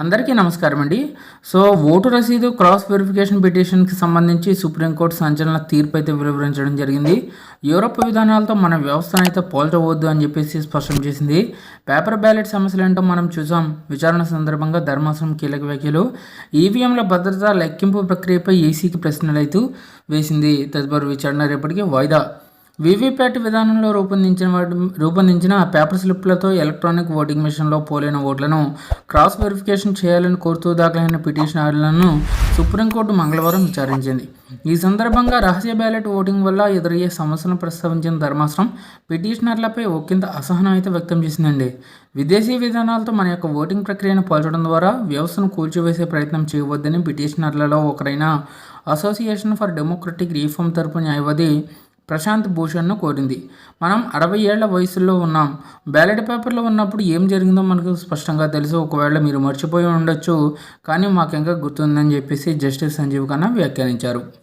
అందరికీ నమస్కారం అండి. సో ఓటు రసీదు క్రాస్ వెరిఫికేషన్ పిటిషన్కి సంబంధించి సుప్రీంకోర్టు సంచలన తీర్పు అయితే వివరించడం జరిగింది. యూరప్ విధానాలతో మన వ్యవస్థను అయితే పోల్చవద్దు అని చెప్పేసి స్పష్టం చేసింది. పేపర్ బ్యాలెట్ సమస్యలు ఏంటో మనం చూసాం. విచారణ సందర్భంగా ధర్మాసనం కీలక వ్యాఖ్యలు. ఈవీఎంల భద్రత లెక్కింపు ప్రక్రియపై ఈసీకి ప్రశ్నలు అయితే వేసింది. తదుపరి విచారణ రేపటికి వాయిదా వీవీప్యాట్ విధానంలో రూపొందించిన రూపొందించిన పేపర్ స్లిప్లతో ఎలక్ట్రానిక్ ఓటింగ్ మిషన్లో పోలైన ఓట్లను క్రాస్ వెరిఫికేషన్ చేయాలని కోరుతూ దాఖలైన పిటిషనర్లను సుప్రీంకోర్టు మంగళవారం విచారించింది. ఈ సందర్భంగా రహస్య బ్యాలెట్ ఓటింగ్ వల్ల ఎదురయ్యే సమస్యలను ప్రస్తావించిన ధర్మాసనం పిటిషనర్లపై ఒకంత అసహనం అయితే వ్యక్తం చేసిందండి. విదేశీ విధానాలతో మన యొక్క ఓటింగ్ ప్రక్రియను పోల్చడం ద్వారా వ్యవస్థను కూల్చివేసే ప్రయత్నం చేయవద్దని పిటిషనర్లలో ఒకరైన అసోసియేషన్ ఫర్ డెమోక్రటిక్ రీఫార్మ్ తరపు న్యాయవాది ప్రశాంత్ భూషణ్ను కోరింది. మనం అరవై ఏళ్ళ వయసులో ఉన్నాం. బ్యాలెట్ పేపర్లో ఉన్నప్పుడు ఏం జరిగిందో మనకు స్పష్టంగా తెలుసు. ఒకవేళ మీరు మర్చిపోయి ఉండొచ్చు. కానీ మాకు ఇంకా గుర్తుందని చెప్పేసి జస్టిస్ సంజీవ్ ఖన్నా వ్యాఖ్యానించారు.